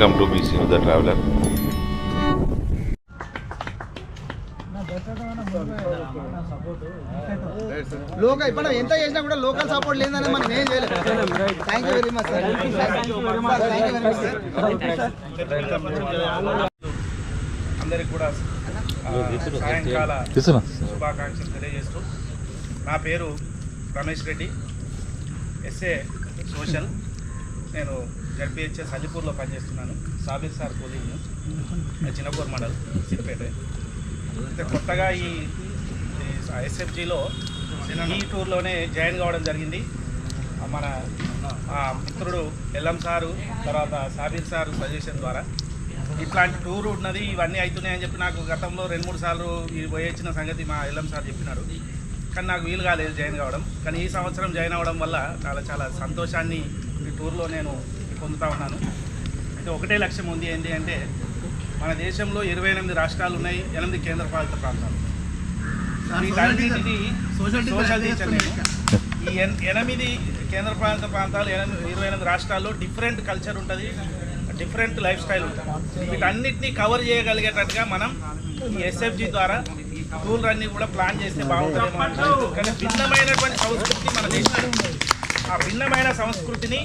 Welcome to BC the traveller local ఇప్పుడు ఎంత చేసినా కూడా లోకల్ సపోర్ట్ లేదని మనం ఏం చేయలేదు thank you very much sir thank you very much అందరికి కూడా సాయంకాల శుభాకాంక్షలు తెలియజేస్తూ నా పేరు రమేష్ రెడ్డి ఎస్ఏ సోషల్ నేను జడ్పిహెచ్ఎస్ అలిపూర్లో పనిచేస్తున్నాను. సాబిర్ సార్ కోలింగ్ చిన్నపూర్ మండల్ సిద్దిపేట అయితే కొత్తగా ఈ ఎస్ఎఫ్జీలో ఈ టూర్లోనే జాయిన్ కావడం జరిగింది. మన ఆ, మిత్రుడు ఎల్ఎం సారు తర్వాత సాబిర్ సారు సజెషన్ ద్వారా. ఇట్లాంటి టూర్ ఉన్నది ఇవన్నీ అవుతున్నాయని చెప్పి నాకు గతంలో రెండు మూడు సార్లు ఈ పోయొచ్చిన సంగతి మా ఎల్ఎం సార్ చెప్పినారు. కానీ నాకు వీలు కాలేదు జాయిన్ కావడం. కానీ ఈ సంవత్సరం జాయిన్ అవ్వడం వల్ల చాలా చాలా సంతోషాన్ని ఈ టూర్లో నేను పొందుతా ఉన్నాను. అయితే ఒకటే లక్ష్యం ఉంది ఏంటి అంటే మన దేశంలో ఇరవై ఎనిమిది రాష్ట్రాలు ఉన్నాయి ఎనిమిది కేంద్రపాలిత ప్రాంతాలు. వీటన్నిటిని సోషల్ టీచర్ నేను. ఈ ఎన్- ఎనిమిది కేంద్రపాలిత ప్రాంతాలు ఎనిమిది ఇరవై ఎనిమిది రాష్ట్రాల్లో డిఫరెంట్ కల్చర్ ఉంటుంది డిఫరెంట్ లైఫ్ స్టైల్ ఉంటుంది. వీటన్నిటిని కవర్ చేయగలిగేటట్టుగా మనం ఈ ఎస్ఎఫ్జి ద్వారా టూర్ అన్ని కూడా ప్లాన్ చేస్తే బాగుంటుంది. కానీ భిన్నమైనటువంటి సంస్కృతి మన దేశంలో ఆ భిన్నమైన సంస్కృతిని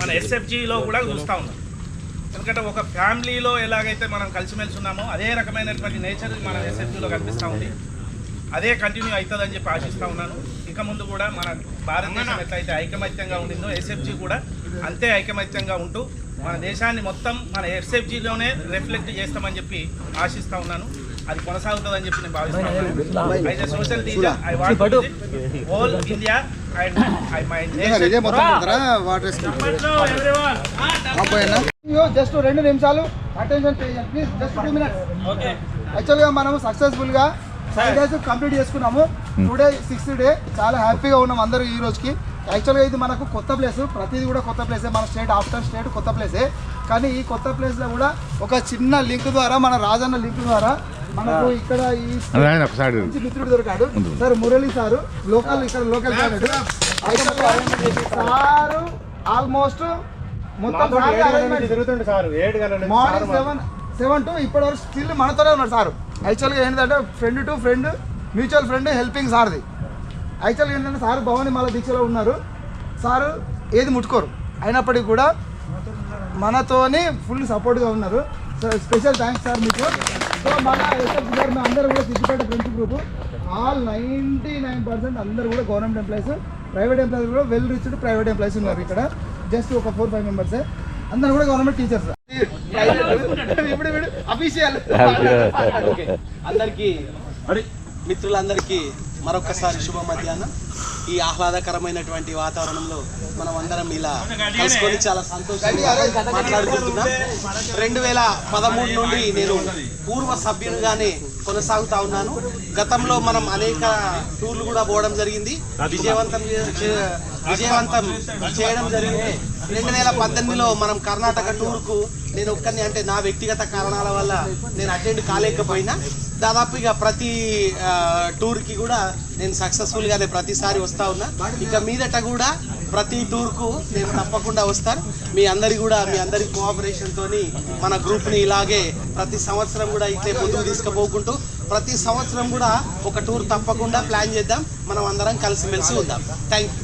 మన ఎస్ఎఫ్జిలో కూడా చూస్తూ ఉన్నాం. ఎందుకంటే ఒక ఫ్యామిలీలో ఎలాగైతే మనం కలిసిమెలిసి ఉన్నామో అదే రకమైనటువంటి నేచర్ మన ఎస్ఎఫ్జిలో కనిపిస్తూ ఉంది. అదే కంటిన్యూ అవుతుందని చెప్పి ఆశిస్తూ ఉన్నాను. ఇక ముందు కూడా మన భారతదేశం ఎట్లయితే ఐకమత్యంగా ఉండిందో ఎస్ఎఫ్జి కూడా అంతే ఐకమత్యంగా ఉంటూ మన దేశాన్ని మొత్తం మన ఎస్ఎఫ్జిలోనే రిఫ్లెక్ట్ చేస్తామని చెప్పి ఆశిస్తూ ఉన్నాను. అది కొనసాగుతుందని చెప్పి నేను భావిస్తున్నాను అయితే social teacher I want whole India and I my water just రెండు నిమిషాలు. Attention please just two minutes యాక్చువల్గా మనం సక్సెస్ఫుల్గా ఫైవ్ డేస్ కంప్లీట్ చేసుకున్నాము. టుడే సిక్స్త్ డే చాలా హ్యాపీగా ఉన్నాం అందరూ ఈ రోజుకి. యాక్చువల్గా ఇది మనకు కొత్త ప్లేస్ ప్రతిదీ కూడా కొత్త ప్లేసే మన స్టేట్ ఆఫ్టర్ స్టేట్ కొత్త ప్లేసే కానీ ఈ కొత్త ప్లేస్లో కూడా ఒక చిన్న లింక్ ద్వారా మన రాజన్న లింక్ ద్వారా మనకు ఇక్కడ ఈ ఒకసారి. మిత్రుడు దొరికాడు. సార్ మురళి సారు లోకల్ ఇక్కడ లోకల్ సారు ఆల్మోస్ట్ మొత్తం గంటల మార్నింగ్ సెవెన్ సెవెన్ టు ఇప్పటి వరకు స్టిల్ మనతోనే ఉన్నాడు సార్. యాక్చువల్గా ఏంటంటే friend to friend mutual friend helping సార్ది. యాక్చువల్గా ఏంటంటే సార్ భవాని మాల దీక్షలో ఉన్నారు. సారు ఏది ముట్టుకోరు. అయినప్పటికీ కూడా మనతోని ఫుల్ సపోర్ట్గా ఉన్నారు. సో స్పెషల్ థ్యాంక్స్ సార్ మీకు. సో మన ఎస్ఎఫ్ సార్ అందరూ కూడా Siddipet friends group all ninety nine percent అందరూ కూడా గవర్నమెంట్ ఎంప్లాయీస్ ప్రైవేట్ ఎంప్లాయీస్ కూడా వెల్ రిచ్డ్ ప్రైవేట్ ఎంప్లాయీస్ ఉన్నారు ఇక్కడ. జస్ట్ ఒక ఫోర్ ఫైవ్ మెంబర్స్ అందరూ కూడా గవర్నమెంట్ టీచర్స్ ఇప్పుడు అఫీషియల్ అందరికీ మిత్రులందరికీ మరొకసారి శుభ మధ్యాహ్నం ఈ ఆహ్లాదకరమైనటువంటి వాతావరణంలో మనం అందరం ఇలా కలుసుకొని చాలా సంతోషంగా మాట్లాడుకుంటున్నాం. రెండు వేల పదమూడు నుండి నేను పూర్వ సభ్యునిగానే కొనసాగుతా ఉన్నాను. గతంలో మనం అనేక టూర్లు కూడా పోవడం జరిగింది. విజయవంతం విజయవంతం చేయడం జరిగింది. రెండు వేల పద్దెనిమిదిలో మనం కర్ణాటక టూర్కు నేను ఒక్కరిని అంటే నా వ్యక్తిగత కారణాల వల్ల నేను అటెండ్ కాలేకపోయినా దాదాపు ఇక ప్రతి టూర్కి కూడా నేను సక్సెస్ఫుల్గానే ప్రతిసారి వస్తూ ఉన్నా. ఇక మీదట కూడా ప్రతి టూర్కు నేను తప్పకుండా వస్తాను. మీ అందరి కూడా మీ అందరి కోఆపరేషన్తో మన గ్రూప్ని ఇలాగే ప్రతి సంవత్సరం కూడా ఇట్లే ముందుకు తీసుకుపోకుంటూ ప్రతి సంవత్సరం కూడా ఒక టూర్ తప్పకుండా ప్లాన్ చేద్దాం. మనం అందరం కలిసిమెలిసి ఉందాం. Thank you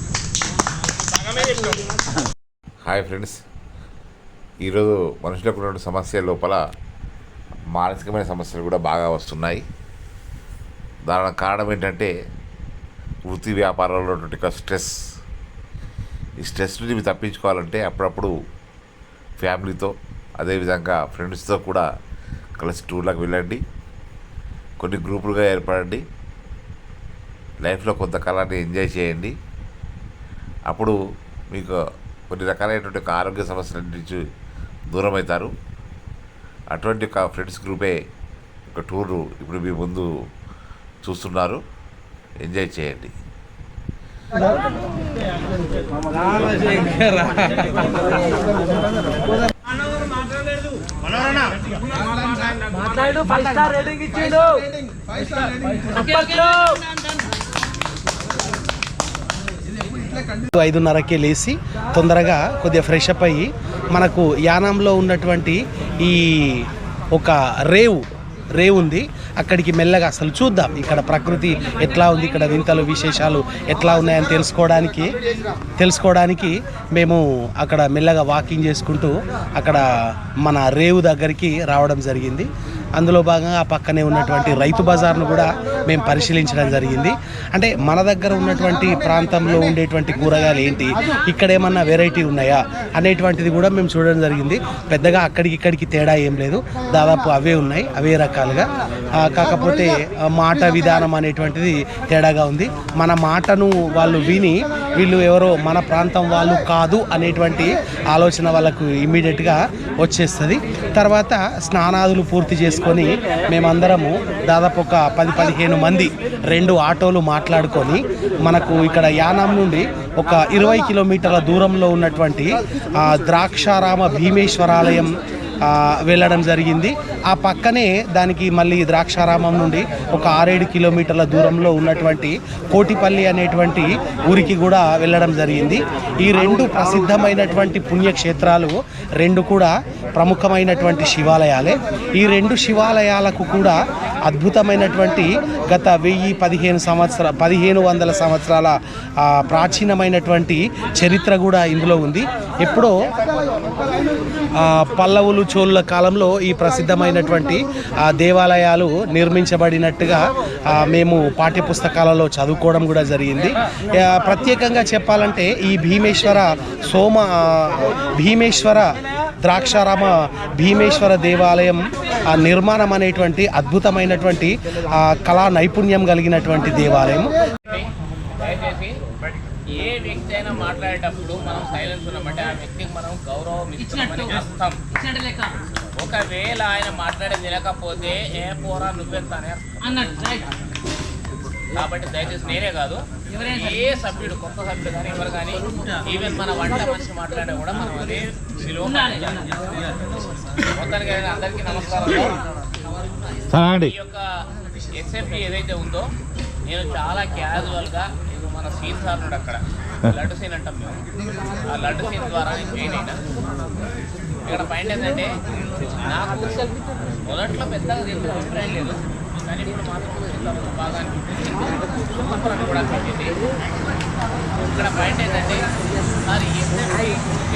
hi friends. ఈరోజు మనుషులకు ఉన్న సమస్య లోపల మానసికమైన సమస్యలు కూడా బాగా వస్తున్నాయి. దానికి కారణం ఏంటంటే వృత్తి వ్యాపారంలో ఉన్నటువంటి స్ట్రెస్ ఈ స్ట్రెస్ నుంచి మీరు తప్పించుకోవాలంటే అప్పుడప్పుడు ఫ్యామిలీతో అదేవిధంగా ఫ్రెండ్స్తో కూడా కలిసి టూర్లకు వెళ్ళండి. కొన్ని గ్రూపులుగా ఏర్పడండి. లైఫ్లో కొంతకాలాన్ని ఎంజాయ్ చేయండి. అప్పుడు మీకు కొన్ని రకాలైనటువంటి ఒక ఆరోగ్య సమస్యల నుంచి దూరం అవుతారు అటువంటి ఒక ఫ్రెండ్స్ గ్రూపే ఒక టూరు ఇప్పుడు మీ ముందు చూస్తున్నారు. ఎంజాయ్ చేయండి. ఐదున్నరకే లేచి తొందరగా కొద్దిగా ఫ్రెష్ అప్ అయ్యి మనకు యానంలో ఉన్నటువంటి ఈ ఒక రేవు రేవు ఉంది. అక్కడికి మెల్లగా అసలు చూద్దాం. ఇక్కడ ప్రకృతి ఎట్లా ఉంది ఇక్కడ వింతలు విశేషాలు ఎట్లా ఉన్నాయని తెలుసుకోవడానికి తెలుసుకోవడానికి మేము అక్కడ మెల్లగా వాకింగ్ చేసుకుంటూ అక్కడ మన రేవు దగ్గరికి రావడం జరిగింది. అందులో భాగంగా ఆ పక్కనే ఉన్నటువంటి రైతు బజార్ను కూడా మేము పరిశీలించడం జరిగింది. అంటే మన దగ్గర ఉన్నటువంటి ప్రాంతంలో ఉండేటువంటి కూరగాయలు ఏంటి? ఇక్కడ ఏమన్నా వెరైటీ ఉన్నాయా? అనేటువంటిది కూడా మేము చూడడం జరిగింది. పెద్దగా అక్కడికి ఇక్కడికి తేడా ఏం లేదు. దాదాపు అవే ఉన్నాయి అవే రకాలుగా. కాకపోతే మాట విధానం అనేటువంటిది తేడాగా ఉంది. మన మాటను వాళ్ళు విని వీళ్ళు ఎవరో మన ప్రాంతం వాళ్ళు కాదు అనేటువంటి ఆలోచన వాళ్ళకు ఇమ్మీడియట్గా వచ్చేస్తుంది. తర్వాత స్నానాదులు పూర్తి చేసుకొని మేమందరము దాదాపు ఒక పది పదిహేను మంది రెండు ఆటోలు మాట్లాడుకొని మనకు ఇక్కడ యానాం నుండి ఒక ఇరవై కిలోమీటర్ల దూరంలో ఉన్నటువంటి ద్రాక్షారామ భీమేశ్వరాలయం వెళ్ళడం జరిగింది. ఆ పక్కనే దానికి మళ్ళీ ద్రాక్షారామం నుండి ఒక ఆరేడు కిలోమీటర్ల దూరంలో ఉన్నటువంటి కోటిపల్లి అనేటువంటి ఊరికి కూడా వెళ్ళడం జరిగింది. ఈ రెండు ప్రసిద్ధమైనటువంటి పుణ్యక్షేత్రాలు రెండు కూడా ప్రముఖమైనటువంటి శివాలయాలే. ఈ రెండు శివాలయాలకు కూడా అద్భుతమైనటువంటి గత వెయ్యి పదిహేను సంవత్సర పదిహేను వందల సంవత్సరాల ప్రాచీనమైనటువంటి చరిత్ర కూడా ఇందులో ఉంది. ఎప్పుడో పల్లవులు చోళ్ళ కాలంలో ఈ ప్రసిద్ధమైనటువంటి దేవాలయాలు నిర్మించబడినట్టుగా మేము పాఠ్యపుస్తకాలలో చదువుకోవడం కూడా జరిగింది. ప్రత్యేకంగా చెప్పాలంటే ఈ భీమేశ్వర సోమ భీమేశ్వర ద్రాక్షారామ భీమేశ్వర దేవాలయం ఆ నిర్మాణం అనేటువంటి అద్భుతమైనటువంటి ఆ, కళా నైపుణ్యం కలిగినటువంటి దేవాలయం. ఏ వ్యక్తి అయినా మాట్లాడేటప్పుడు మనం సైలెన్స్ ఉన్నామంటే ఆ వ్యక్తికి మనం గౌరవం ఇస్తున్నామని అర్థం. ఒకవేళ ఆయన మాట్లాడేది వినకపోతే ఏ పోరా నువ్వెంతానే కాబట్టి దయచేసి నేనే కాదు ఏ సభ్యుడు కొత్త సభ్యుడు కానీ ఎవరు కానీ ఈవెన్ మన వంట మనిషి మాట్లాడే కూడా మనం అదే విలువ మొత్తానికి అందరికీ నమస్కారం ఈ యొక్క ఎస్ఎఫ్ఈ ఏదైతే ఉందో నేను చాలా క్యాజువల్గా మన సీన్ సార్ అక్కడ. లడ్డు సీన్ అంటాం మేము. ఆ లడ్డు సీన్ ద్వారా నేను జాయిన్ అయినా. ఇక్కడ పాయింట్ ఏంటంటే నాకు మొదట్లో పెద్దగా దీంట్లో అభిప్రాయం లేదు. కానీ ఇప్పుడు మాత్రం బాగా అనిపించింది. కూడా అనిపించింది. ఇక్కడ పాయింట్ ఏంటంటే మరి ఎస్ఎఫ్ఈ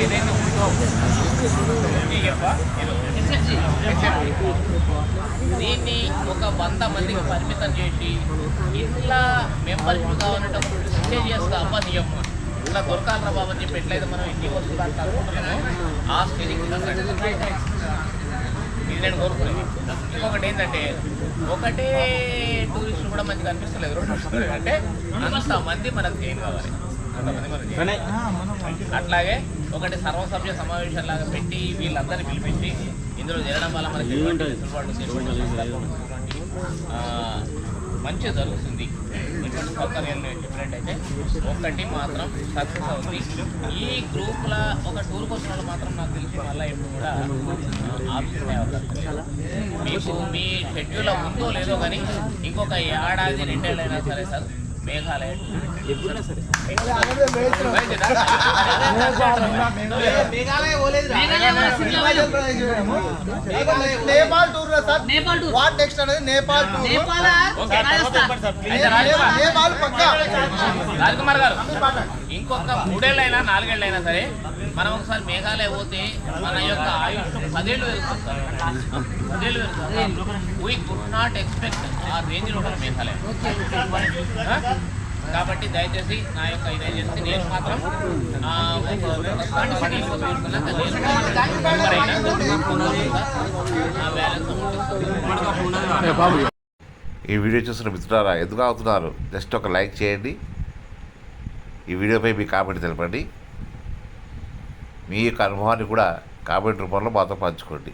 ఏదైనా ఉందో TF దీన్ని ఒక వంద మందికి పరిమితం చేసి ఇట్లా మెంబర్షిప్ కావాలంటే స్టే చేస్తా అబ్బా ఇట్లా దొరకాలరా బాబు అని చెప్పి ఎట్లయితే మనం ఇంటికి వస్తుందని అనుకుంటున్నామో ఆ స్టేజ్కి ఇది నేను కోరుకునేది ఇంకొకటి ఏంటంటే ఒకటే టూరిస్టులు కూడా మంచిగా అనిపిస్తలేదు. రెండు అంటే అంతమంది మనకు ఏం కావాలి. అట్లాగే ఒకటి సర్వసభ్య సమావేశం లాగా పెట్టి వీళ్ళందరినీ పిలిపించి ఇందులో చేరడం వల్ల మనకి మంచి జరుగుతుంది. ఎటువంటి సౌకర్యాలు నేను చెప్పినట్టయితే ఒక్కటి మాత్రం సక్సెస్ అవుతుంది ఈ గ్రూప్ల ఒక టూర్కి వచ్చిన వాళ్ళు మాత్రం నాకు తెలిసి మళ్ళీ ఎప్పుడు కూడా ఆఫీస్ మీకు మీ షెడ్యూల్ ఉందో లేదో కానీ ఇంకొక ఏడాది రెండేళ్ళైనా సరే సార్ మేఘాలయ నేపాల్ టూర్లో sir. Nepal tour. What next అనేది నేపాల్ టూర్. నేపాల్? ఓకే. రాజస్థాన్. అయితే రాజస్థాన్. నేపాల్ పక్కా. రాజకుమార్ గారు ఇంకొక మూడేళ్ళైనా నాలుగేళ్ళైనా సరే మనం ఒకసారి మేఘాలయ పోతే మన యొక్క ఆయుష్ పదేళ్ళు పెరుగుతుంది. సార్ పదేళ్ళు పెరుగుతుంది. వీ కుడ్ నాట్ ఎక్స్పెక్ట్ ఆ రేంజ్లో ఉంటుంది మేఘాలయ? కాబట్టి దయచేసి నా యొక్క ఇదే చేసి నేను మాత్రం ఈ వీడియో చూస్తున్న మిత్రులారా ఎందుకు అవుతున్నారు జస్ట్ ఒక లైక్ చేయండి. ఈ వీడియోపై మీ కామెంట్ తెలపండి. మీ యొక్క అనుభవాన్ని కూడా కామెంట్ రూపంలో మాతో పంచుకోండి.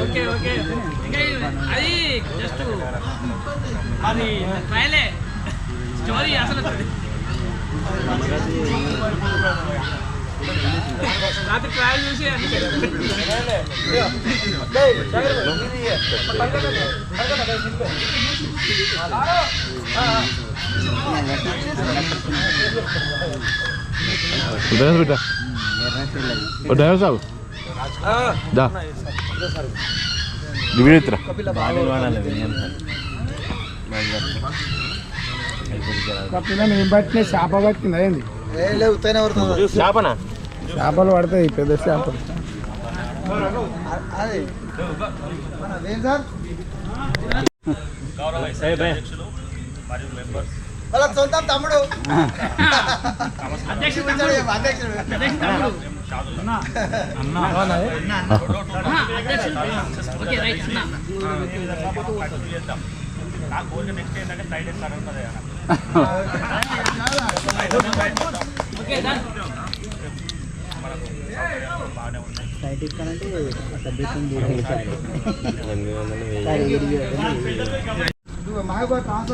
Okay okay. అది జస్ట్ అది ట్రయలే. రాత్రి ట్రయల్ చూసి అన్ని డ్రైవర్ బిడ్డ ఓ డ్రైవర్ సాబ్ దా ఈ వీడియో ఇత్తరా మేము పట్టిన చేప పట్టింది అయింది ఏ చేపనా? చేపలు పడతాయి పెద్ద చేపలు. ఏం మరియు మెంబర్స్ వాళ్ళ సొంతం తమ్ముడు. అధ్యక్షుడు నా కోరిక నెక్స్ట్ ఏంటంటే ఫ్రైడే ట్రాన్స్ఫర్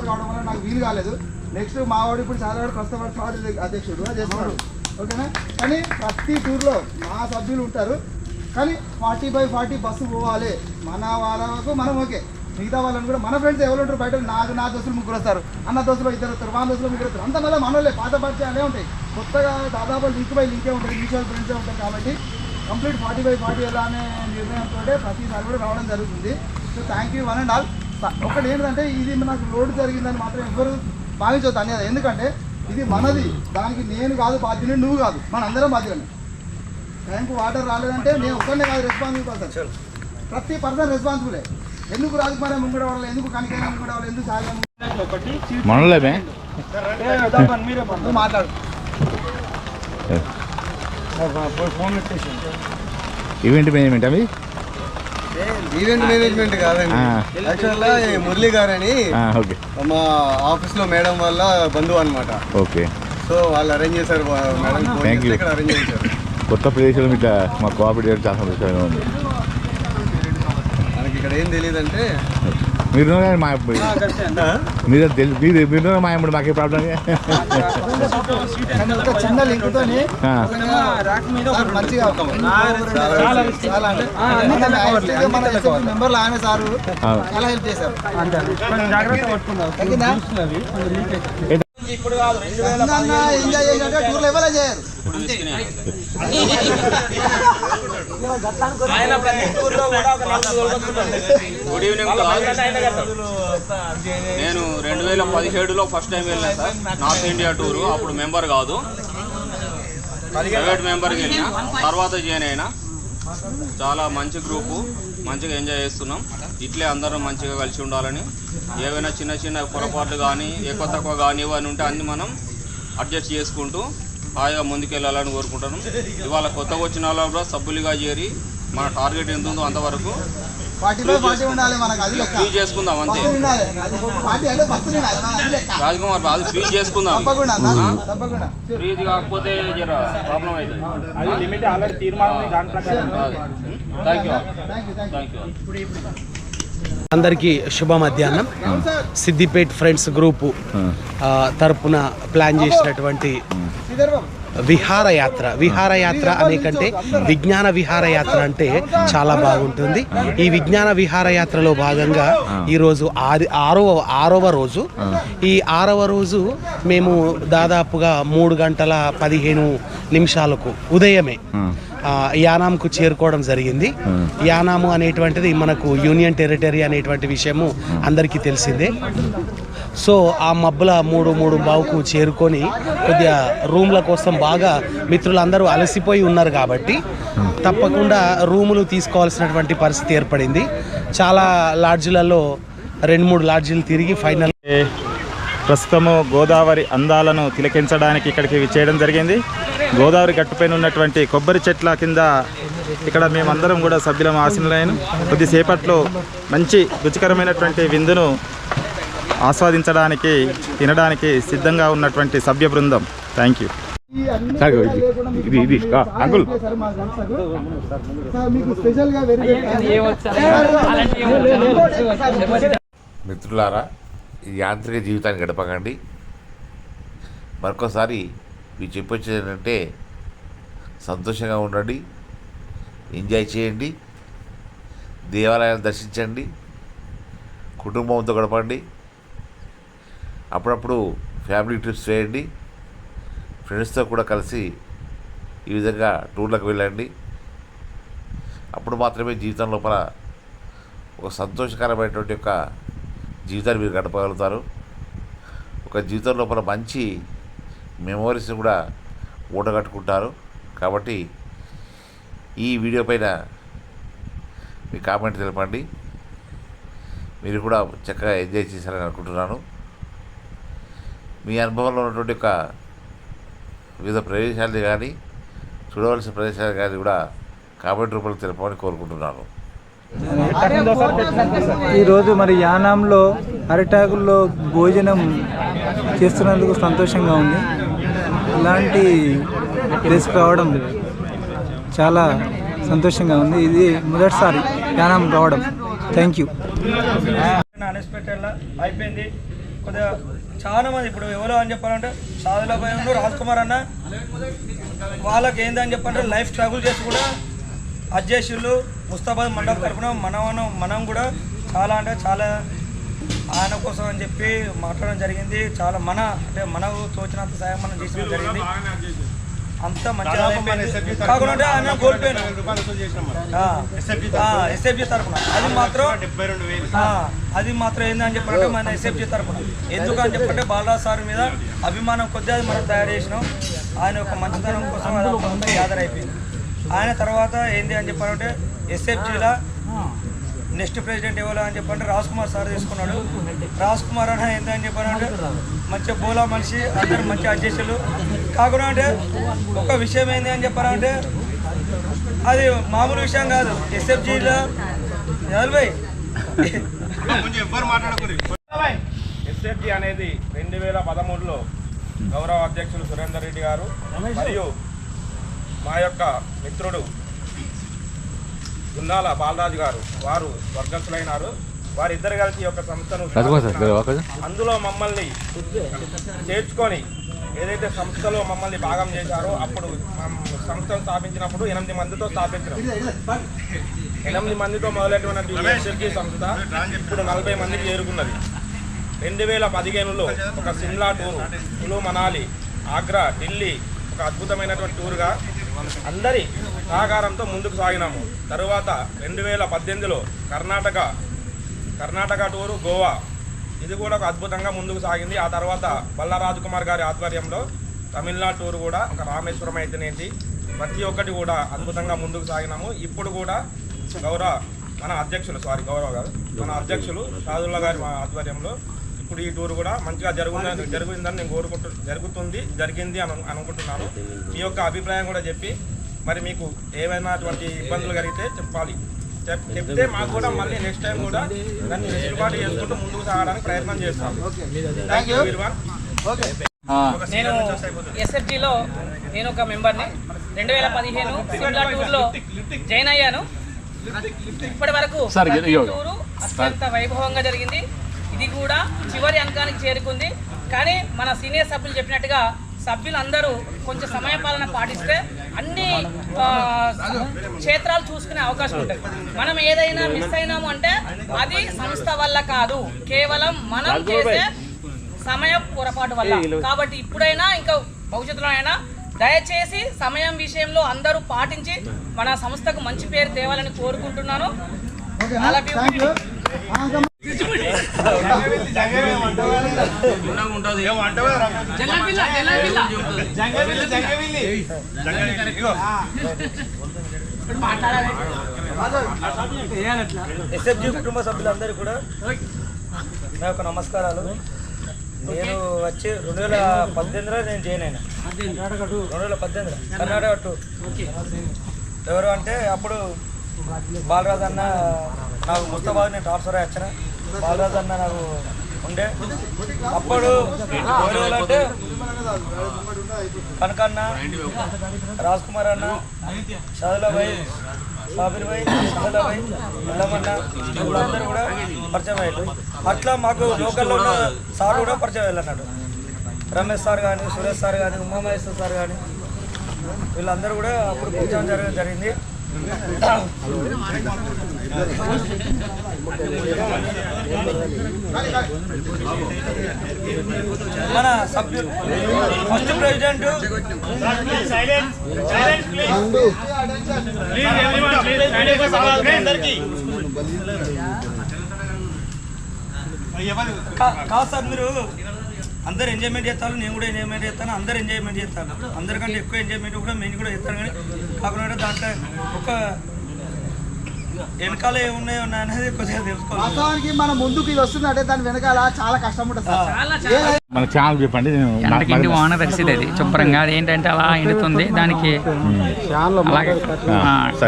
కావడం వల్ల నాకు వీలు కాలేదు. నెక్స్ట్ మా వాడు ఇప్పుడు చాలా వాడు కష్టపడి పార్టీ అధ్యక్షుడు అది చేస్తున్నాడు. ఓకేనా? కానీ ప్రతి టూర్లో మా సభ్యులు ఉంటారు. కానీ ఫార్టీ బై ఫార్టీ బస్సు పోవాలి. మన వాళ్ళకు మనం ఓకే. మిగతా వాళ్ళని కూడా మన ఫ్రెండ్స్ ఎవరు ఉంటారు బయట? నాకు నా దోస్తులు ముగ్గురు వస్తారు. అన్న దోస్తులు ఇద్దరు వస్తారు. వాళ్ళ దోస్తులు ముగ్గురు వస్తారు. అంత మళ్ళీ మనోళ్ళే. పాత పరిచయాలే ఉంటాయి. కొత్తగా దాదాపు లింక్ బై లింకే ఉంటుంది. మ్యూచువల్ ఫ్రెండ్సే ఉంటాయి కాబట్టి కంప్లీట్ ఫార్టీ బై ఫార్టీ ఎలా అనే నిర్ణయంతో ప్రతిసారి కూడా రావడం జరుగుతుంది. So thank you one and all ఒకటి ఏంటంటే ఇది నాకు లోడ్ జరిగిందని మాత్రం ఎవరు భావించవద్దు అనేది ఎందుకంటే ఇది మనది. దానికి నేను కాదు బాధ్యుని నువ్వు కాదు. మన అందరం బాధ్యులని టైంకు వాటర్ రాలేదంటే నేను ఒక్కనే కాదు రెస్పాన్సిబుల్ పర్సన్ ప్రతి పర్సన్ రెస్పాన్సిబులే ఎందుకు రాజకుమారి ముంగడ వాళ్ళు ఎందుకు కనికైనా ముంగడ వాళ్ళు ఎందుకు మనలేమే మాట్లాడు. ఫోన్ ఈవెంట్ మేనేజ్మెంట్ అవి? ఈవెంట్ మేనేజ్మెంట్ కాదండి. యాక్చువల్గా మురళి గారని ఓకే. మా ఆఫీస్లో మేడం వల్ల బంధువు అనమాట ఓకే. సో వాళ్ళు అరేంజ్ చేశారు మేడం. ఇక్కడ అరేంజ్ చేశారు. కొత్త ప్రదేశాలు ఇట్లా మా కోఆపరేట్ చేయడం చాలా సంతోషంగా ఉంది. ఇక్కడ ఏం తెలియదంటే మీరు ఉన్నారా మా మీరు తెలు- మీరు మీరు ఉన్నారా మా అమ్ముడు మాకే ప్రాబ్లం చిన్న లింక్తోని మంచిగా మెంబర్లు ఆయన సారు చాలా హెల్ప్ చేశారు. తగ్గిందా? అందన్నా ఎంజాయ్ చేసినట్టే టూర్లు ఎవరే చేయరు? గుడ్ ఈవినింగ్ నేను రెండు వేల పదిహేడులో ఫస్ట్ టైం వెళ్ళాను సార్. నార్త్ ఇండియా టూరు అప్పుడు మెంబర్ కాదు. ప్రైవేట్ మెంబర్కి వెళ్ళిన. తర్వాత జాయిన్ అయినా. చాలా మంచి గ్రూపు మంచిగా ఎంజాయ్ చేస్తున్నాం. ఇట్లే అందరం మంచిగా కలిసి ఉండాలని. ఏవైనా చిన్న చిన్న పొరపాట్లు కానీ ఎక్కువ తక్కువ కానీ ఇవన్నీ ఉంటే అన్ని మనం అడ్జస్ట్ చేసుకుంటూ హాయిగా ముందుకెళ్ళాలని కోరుకుంటాను. ఇవాళ కొత్తగా వచ్చిన వాళ్ళు కూడా సభ్యులుగా చేరి మన టార్గెట్ ఎంత ఉందో అంతవరకు ఫ్రీ చేసుకుందాం అంతే. రాజకుమార్ అది ఫ్రీ చేసుకుందాం. ఫ్రీది కాకపోతే జర ప్రాబ్లం అవుతుంది. థ్యాంక్ యూ థ్యాంక్ యూ అందరికీ శుభ మధ్యాహ్నం సిద్దిపేట్ ఫ్రెండ్స్ గ్రూపు తరపున ప్లాన్ చేసినటువంటి విహారయాత్ర. విహారయాత్ర అనే కంటే విజ్ఞాన విహారయాత్ర అంటే చాలా బాగుంటుంది. ఈ విజ్ఞాన విహారయాత్రలో భాగంగా ఈరోజు ఆది ఆరవ ఆరవ రోజు. ఈ ఆరవ రోజు మేము దాదాపుగా మూడు గంటల పదిహేను నిమిషాలకు ఉదయమే యానాంకు చేరుకోవడం జరిగింది. యానాము అనేటువంటిది మనకు యూనియన్ టెరిటరీ అనేటువంటి విషయము అందరికీ తెలిసిందే. సో ఆ మబ్బుల మూడు మూడు బావుకు చేరుకొని కొద్దిగా రూమ్ల కోసం బాగా మిత్రులందరూ అలసిపోయి ఉన్నారు కాబట్టి తప్పకుండా రూములు తీసుకోవాల్సినటువంటి పరిస్థితి ఏర్పడింది. చాలా లాడ్జీలలో రెండు మూడు లాడ్జీలు తిరిగి ఫైనల్ ప్రస్తుతము గోదావరి అందాలను తిలకించడానికి ఇక్కడికి విచ్చేయడం జరిగింది. గోదావరి గట్టుపైన ఉన్నటువంటి కొబ్బరి చెట్ల కింద ఇక్కడ మేమందరం కూడా సభ్యులం ఆసనలైన కొద్దిసేపట్లో మంచి రుచికరమైనటువంటి విందును ఆస్వాదించడానికి తినడానికి సిద్ధంగా ఉన్నటువంటి సభ్య బృందం. థ్యాంక్ యూ ఇది- ఇది- అంకుల్. మిత్రులారా యాంత్రిక జీవితాన్ని గడపకండి. మరొకసారి మీరు చెప్పొచ్చేది ఏంటంటే సంతోషంగా ఉండండి ఎంజాయ్ చేయండి దేవాలయాలు దర్శించండి కుటుంబంతో గడపండి అప్పుడప్పుడు ఫ్యామిలీ ట్రిప్స్ వేయండి ఫ్రెండ్స్తో కూడా కలిసి ఈ విధంగా టూర్లకు వెళ్ళండి. అప్పుడు మాత్రమే జీవితం లోపల ఒక సంతోషకరమైనటువంటి ఒక జీవితాన్ని మీరు గడపగలుగుతారు. ఒక జీవితం లోపల మంచి మెమోరీస్ని కూడా మూటగట్టుకుంటారు కాబట్టి ఈ వీడియో పైన మీ కామెంట్ తెలపండి. మీరు కూడా చక్కగా ఎంజాయ్ చేశారని అనుకుంటున్నాను. మీ అనుభవంలో ఉన్నటువంటి ఒక వివిధ ప్రదేశాలు కానీ చూడవలసిన ప్రదేశాలు కానీ కూడా కామెంట్ రూపంలో తెలపమని కోరుకుంటున్నాను. ఈరోజు మరి యానాంలో అరిటాకుల్లో భోజనం చేస్తున్నందుకు సంతోషంగా ఉంది. ఇలాంటి ప్లేస్ రావడం చాలా సంతోషంగా ఉంది. ఇది మొదటిసారి యానాం రావడం. Thank you. అయిపోయింది. కొద్దిగా చాలా మంది ఇప్పుడు ఎవరో అని చెప్పాలంటే సాధుల భయంలో రాజ్ కుమార్ అన్న వాళ్ళకి ఏందని చెప్పాలంటే లైఫ్ స్ట్రగుల్ చేసి కూడా అధ్యక్షులు ముస్తాబాద్ మండలం తరఫున మనం మనం కూడా చాలా అంటే చాలా ఆయన కోసం అని చెప్పి మాట్లాడడం జరిగింది. చాలా మన అంటే మనకు తోచినంత సాయం మనం చేసడం జరిగింది. అంత అయిపోయింది. కాకుండా ఆయన కోల్పోయాను. ఎస్ఎఫ్జి తరఫున. అది మాత్రం అది మాత్రం ఏందని చెప్పంటే మన ఎస్ఎఫ్జి తరఫున. ఎందుకని చెప్పంటే బాలరాజ్ సార్ మీద అభిమానం కొద్దిగా అది మనం తయారు చేసినాం. ఆయన యొక్క మంచితనం కోసం అయిపోయింది ఆయన తర్వాత ఏంది అని చెప్పాలంటే ఎస్ఎఫ్జిలా నెక్స్ట్ ప్రెసిడెంట్ ఎవరు అని చెప్పంటే రాజ్ కుమార్ సార్ తీసుకున్నాడు. రాజ్ కుమార్ అన్న ఏంటని చెప్పానంటే మంచి బోలా మనిషి అందరు మంచి అధ్యక్షులు. కాకుండా అంటే ఒక విషయం ఏంది అని చెప్పారంటే అది మామూలు విషయం కాదు. ఎస్ఎఫ్జిలో భాయ్. ఎస్ఎఫ్జి అనేది రెండు వేల పదమూడులో గౌరవ అధ్యక్షులు సురేందర్ రెడ్డి గారు మరియు మా యొక్క మిత్రుడు గున్నాల బాలరాజు గారు వారు స్వర్గస్థులైనారు. వారిద్దరు కలిసి యొక్క సంస్థను. అందులో మమ్మల్ని చేర్చుకొని ఏదైతే సంస్థలో మమ్మల్ని భాగం చేశారో అప్పుడు సంస్థను స్థాపించినప్పుడు ఎనిమిది మందితో స్థాపించినాం ఎనిమిది మందితో మొదలైనటువంటి ఎస్ఎఫ్జి సంస్థ ఇప్పుడు నలభై మందికి చేరుకున్నది. రెండు వేల పదిహేనులో ఒక సిమ్లా టూరు కులు మనాలి ఆగ్రా ఢిల్లీ ఒక అద్భుతమైనటువంటి టూర్గా అందరి సహకారంతో ముందుకు సాగినాము. తరువాత రెండు వేల పద్దెనిమిదిలో కర్ణాటక కర్ణాటక టూరు గోవా. ఇది కూడా ఒక అద్భుతంగా ముందుకు సాగింది. ఆ తర్వాత బల్లారాజు కుమార్ గారి ఆధ్వర్యంలో తమిళనాడు టూర్ కూడా ఒక రామేశ్వరం అయితేనేంటి ప్రతి ఒక్కటి కూడా అద్భుతంగా ముందుకు సాగినాము. ఇప్పుడు కూడా గౌరవ మన అధ్యక్షులు సారీ గౌరవ గారు మన అధ్యక్షులు షాదుల్లా గారి ఆధ్వర్యంలో ఇప్పుడు ఈ టూర్ కూడా మంచిగా జరుగుందని జరుగుతుందని నేను కోరుకుంటు జరుగుతుంది జరిగింది అని అను- అనుకుంటున్నాను. మీ యొక్క అభిప్రాయం కూడా చెప్పి మరి మీకు ఏమైనాటువంటి ఇబ్బందులు కలిగితే చెప్పాలి. చెప్- చెప్తే మాకు కూడా మళ్ళీ నెక్స్ట్ టైం కూడా దాన్ని వెసులుబాటు చేసుకుంటూ ముందుకు సాగడానికి ప్రయత్నం చేస్తాం థ్యాంక్ యూ ఓకే. నేను ఎస్ఎఫ్జిలో నేను ఒక మెంబర్ని. రెండు వేల పదిహేను సిమ్లా టూర్లో జాయిన్ అయ్యాను. ఇప్పటి వరకు అత్యంత వైభవంగా జరిగింది. ఇది కూడా చివరి అంకానికి చేరుకుంది. కానీ మన సీనియర్ సభ్యులు చెప్పినట్టుగా సభ్యులందరూ కొంచెం సమయపాలన పాటిస్తే అన్ని క్షేత్రాలు చూసుకునే అవకాశం ఉంటుంది. మనం ఏదైనా మిస్ అయినాము అంటే అది సంస్థ వల్ల కాదు. కేవలం మనం చేసే సమయ పొరపాటు వల్ల. కాబట్టి ఇప్పుడైనా ఇంకా భవిష్యత్తులో అయినా దయచేసి సమయం విషయంలో అందరూ పాటించి మన సంస్థకు మంచి పేరు తేవాలని కోరుకుంటున్నాను okay I love you. Thank you SFG కుటుంబ సభ్యులందరూ కూడా నా యొక్క నమస్కారాలు. నేను వచ్చి రెండు వేల పద్దెనిమిదిలో నేను జాయిన్ అయినా. రెండు వేల పద్దెనిమిది కర్ణాటక టూ. ఎవరు అంటే అప్పుడు బాలరాజ్ అన్న నాకు ముస్తాబాద్ నేను ట్రాన్స్ఫర్ అయ్యి వచ్చిన. బాలరాజ్ అన్న నాకు ఉండే. అప్పుడు ఎవరు అంటే కనకన్న రాజ్ కుమార్ అన్న షాదులాభాయ్ సాబిర్ భాయ్ షాదులా భాయ్ వీళ్ళందరూ కూడా పరిచయం అయ్యారు. అట్లా మాకు లోకల్లో ఉన్న సార్ కూడా పరిచయం వెళ్ళన్నాడు రమేష్ సార్ కానీ సురేష్ సార్ కానీ ఉమామహేశ్వర్ సార్ కానీ వీళ్ళందరూ కూడా అప్పుడు కూర్చోవడం జరగడం జరిగింది. మన సభ్యులు ఫస్ట్ ప్రెసిడెంట్. కాదు సార్ మీరు అందరు ఎంజాయ్మెంట్ చేస్తారు నేను కూడా ఎంజాయ్మెంట్ చేస్తాను అందరు ఎంజాయ్మెంట్ చేస్తాను అందరికంటే ఎక్కువ ఎంజాయ్మెంట్ కూడా నేను కూడా చేస్తాను కానీ కాకుండా దాంట్లో ఒక వెనకాల ఏమున్నాయో ఉన్నాయి అనేది కొద్దిగా తెలుసుకోవాలి. వాస్తవానికి మన ముందుకు ఇది వస్తుందంటే దాని వెనకాల చాలా కష్టం ఉంటుంది సార్. మన ఛానల్ చెప్పండి ఎండకింటి వాన పరిస్థితి అది? శుభ్రంగా అది ఏంటంటే అలా ఎండుతుంది దానికి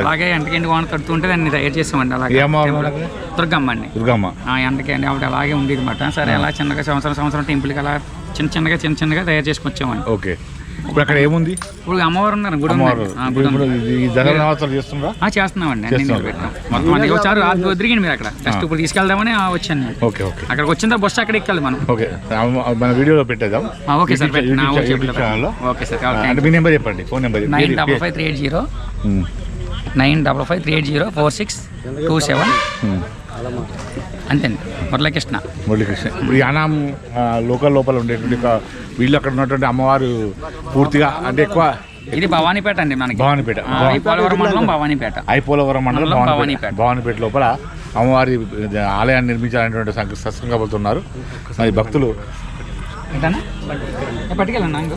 అలాగే ఎండకింటి వాన తడుతుంటే దాన్ని తయారు చేసామండి అలాగే? దుర్గమ్మ అండి. దుర్గమ్మ. ఆ ఎండకి అండి ఆవిడ అలాగే ఉండేది అనమాట సరే అలా చిన్నగా సంవత్సరం సంవత్సరం టెంపుల్కి అలా చిన్న చిన్నగా చిన్న చిన్నగా తయారు చేసుకొచ్చామండి ఓకే. ఇప్పుడు అక్కడ ఏముంది? ఇప్పుడు అమ్మవారు ఉన్నారు గుడి చేస్తున్నామండి చేస్తున్నారు. నిలబెట్టాం. మొత్తం అన్ని ఒకసారి రాత్రి వదిలిగింది మీరు అక్కడ. జస్ట్ ఇప్పుడు తీసుకెళ్దామని ఆ, వచ్చాను. Okay okay. అక్కడికి వచ్చిన తర్వాత బస్సు అక్కడ ఎక్కాలి మనం. ఓకే. మన వీడియోలో పెట్టేద్దాం. Okay sir okay, sir. అంటే మీ నెంబర్ చెప్పండి phone number nine double five three eight zero. Um, nine double five three eight zero four six two seven. Um. అంతేండి. Muralikrishna. Muralikrishna. ఇప్పుడు యానాం లోకల్ లోపల ఉండేటువంటి ఒక వీళ్ళు అక్కడ ఉన్నటువంటి అమ్మవారు పూర్తిగా అంటే ఎక్కువ ఇది భవానీపేట అండి మనకి. భవానీపేట. ఆ, ఈ పోలవరం మండలం భవానీపేట. ఐపోలవరం మండలం భవానీపేట. భవానీపేట. లోపల అమ్మవారి ఆలయాన్ని నిర్మించాలనేటువంటి సంక- సత్సంకల్పడుతున్నారు మరి భక్తులు పట్టుకెళ్ళండి ఇంకో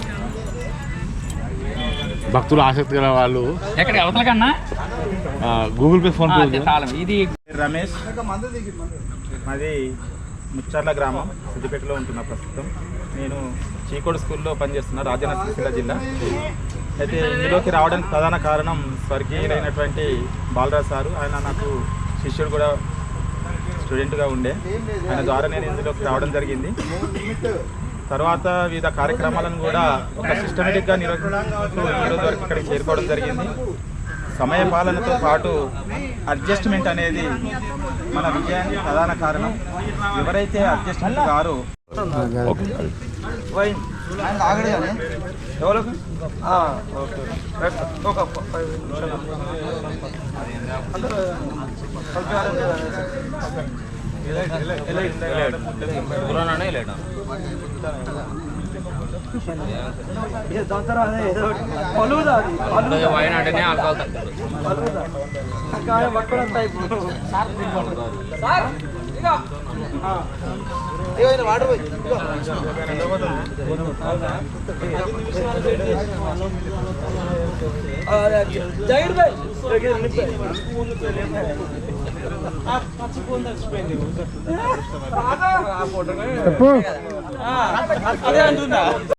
భక్తులు ఆసక్తి గల వాళ్ళు. ఎక్కడికి? అవతల కన్నా? గూగుల్ పే ఫోన్ పే ఇది రమేష్. మాది ముచ్చర్ల గ్రామం సిద్దిపేటలో ఉంటున్నా ప్రస్తుతం. నేను చీకోడు స్కూల్లో పనిచేస్తున్నా రాజన్న సిరిసిల్ల జిల్లా. అయితే ఇందులోకి రావడానికి ప్రధాన కారణం స్వర్గీయులైనటువంటి బాలరాజ్ సారు. ఆయన నాకు శిష్యుడు కూడా స్టూడెంట్గా ఉండే. ఆయన ద్వారా నేను ఇందులోకి రావడం జరిగింది. తర్వాత వివిధ కార్యక్రమాలను కూడా ఒక సిస్టమేటిక్గా నిర్వహిస్తూ ఈరోజు వరకు ఇక్కడికి చేరుకోవడం జరిగింది. సమయ పాలనతో పాటు అడ్జస్ట్మెంట్ అనేది మన విజయానికి ప్రధాన కారణం. ఎవరైతే అడ్జస్ట్మెంట్ గారో ఓకే. వైన్ ఆయన తాగడు కానీ ఎవరికి ఆ, ఓకే రైట్. ఒక ఫైవ్ నిమిషాలు. అందరూ కలిపి ఎలా- ఎలా- ఎలా ఇందాక ఏ దాని తర్వాత ఏదో ఒకటి. పలువుదా అది? పలువుదా? వాయనాడనే ఆల్కహాల్ పలువుదా? కాయ పట్టుకోవడం టైపు. ఆ. ఇగో ఈయన వాటర్ పోయి ఇగో. ఆ, అదే, అదే. జాగ్రత్త భాయ్. ఆ, అదే అంటున్నా.